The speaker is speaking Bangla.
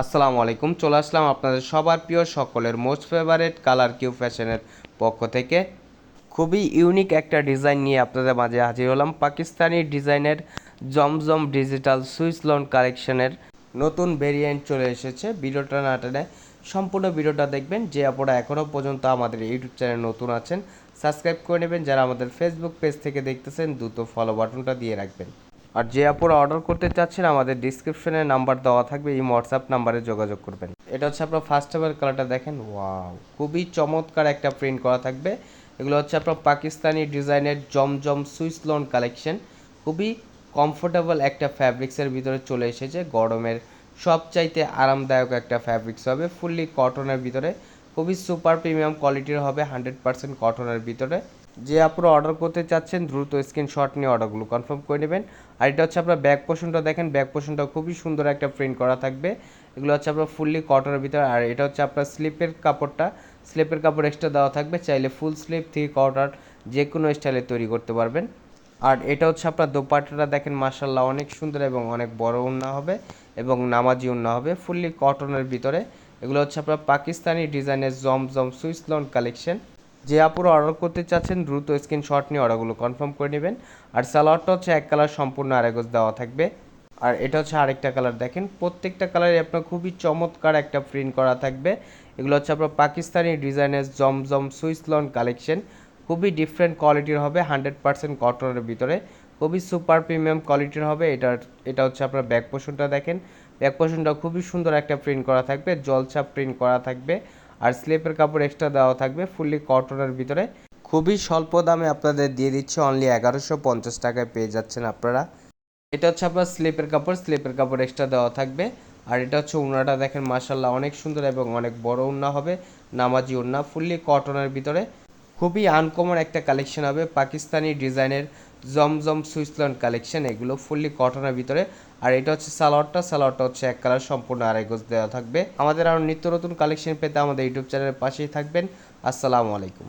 আসসালামু আলাইকুম, চলে আসলাম আপনাদের সবার প্রিয় সকলের মোস্ট ফেভারেট কালার কিউ ফ্যাশনের পক্ষ থেকে। খুবই ইউনিক একটা ডিজাইন নিয়ে আপনাদের মাঝে হাজির হলাম। পাকিস্তানি ডিজাইনের জমজম ডিজিটাল সুইস লোন কালেকশনের নতুন ভেরিয়েন্ট চলে এসেছে। ভিডিওটা না টেনে সম্পূর্ণ ভিডিওটা দেখবেন। যে আপনারা এখনও পর্যন্ত আমাদের ইউটিউব চ্যানেল নতুন আছেন সাবস্ক্রাইব করে নেবেন। যারা আমাদের ফেসবুক পেজ থেকে দেখতেছেন, দ্রুত ফলো বাটনটা দিয়ে রাখবেন। আর যে আপুরা অর্ডার করতে চাচ্ছেন, আমাদের ডিসক্রিপশনে নাম্বার দেওয়া থাকবে, এই হোয়াটসঅ্যাপ নাম্বারে যোগাযোগ করবেন। এটা হচ্ছে আপনার ফার্স্ট এবার কালারটা দেখেন ওয়াও খুবই চমৎকার একটা প্রিন্ট করা থাকবে। এগুলো হচ্ছে আপনার পাকিস্তানি ডিজাইনের জমজম সুইস লোন কালেকশন খুবই কমফোর্টেবল একটা ফ্যাব্রিক্সের ভিতরে চলে এসেছে। গরমের সবচাইতে আরামদায়ক একটা ফ্যাব্রিক্স হবে ফুললি কটনের ভিতরে। খুবই সুপার প্রিমিয়াম কোয়ালিটির হবে হান্ড্রেড পার্সেন্ট কটনের ভিতরে। যে আপনারা অর্ডার করতে চাচ্ছেন, দ্রুত স্ক্রিনশট নিয়ে অর্ডারগুলো কনফার্ম করে নেবেন। আর এটা হচ্ছে আপনার ব্যাক পোর্শনটা দেখেন ব্যাক পোর্শনটা খুবই সুন্দর একটা প্রিন্ট করা থাকবে। এগুলো হচ্ছে আপনার ফুললি কটনের ভিতরে, আর এটা হচ্ছে আপনার স্লিপের কাপড়টা। স্লিপের কাপড় এক্সট্রা দেওয়া থাকবে, চাইলে ফুল স্লিপ থ্রি কোয়ার্টার যে কোনো স্টাইলে তৈরি করতে পারবেন। আর এটা হচ্ছে আপনার দোপাট্টাটা দেখেন মার্শাল্লাহ অনেক সুন্দর এবং অনেক বড় উন্না হবে এবং নামাজি উন্না হবে ফুললি কটনের ভিতরে। এগুলো হচ্ছে আপনার পাকিস্তানি ডিজাইনের জমজম সুইস লোন কালেকশন যে আপুরা অর্ডার করতে চাচ্ছেন, দ্রুত স্ক্রিনশট নিয়ে অর্ডারগুলো কনফার্ম করে নেবেন। আর সালোয়ারটা হচ্ছে এক কালার সম্পূর্ণ আরেগজ দেওয়া থাকবে। আর এটা হচ্ছে আরেকটা কালার দেখেন। প্রত্যেকটা কালারে আপনার খুবই চমৎকার একটা প্রিন্ট করা থাকবে। এগুলো হচ্ছে আপনার পাকিস্তানি ডিজাইনের জমজম সুইস লন কালেকশন খুবই ডিফারেন্ট কোয়ালিটির হবে হান্ড্রেড পার্সেন্ট কটনের ভিতরে। খুবই সুপার প্রিমিয়াম কোয়ালিটির হবে। এটার, এটা হচ্ছে আপনার ব্যাক পোর্শনটা দেখেন। ব্যাক পোর্শনটা খুবই সুন্দর একটা প্রিন্ট করা থাকবে। জলছাপ প্রিন্ট করা থাকবে। আর স্লিপের কাপড় এক্সট্রা দেওয়া থাকবে ফুললি কটনের ভিতরে। খুবই স্বল্প দামে আপনাদের দিয়ে দিচ্ছে অনলি এগারোশো পঞ্চাশ টাকায় পেয়ে যাচ্ছেন আপনারা। এটা হচ্ছে আপনার স্লিপের কাপড় স্লিপের কাপড় এক্সট্রা দেওয়া থাকবে। আর এটা হচ্ছে উন্নাটা দেখেন মাসাল্লাহ অনেক সুন্দর এবং অনেক বড় উন্না হবে, নামাজি উন্না ফুললি কটনের ভিতরে। খুবই আনকমন একটা কালেকশন হবে, পাকিস্তানি ডিজাইনের জমজম সুইসল্যান্ড কালেকশন এগুলো ফুললি কটনের ভিতরে। আর এটা হচ্ছে সালোয়ারটা সালোয়ারটা হচ্ছে এক কালার, সম্পূর্ণ আড়াই গোজ দেওয়া থাকবে। আমাদের আরও নিত্য নতুন কালেকশন পেতে আমাদের ইউটিউব চ্যানেলের পাশেই থাকবেন। আসসালামু আলাইকুম।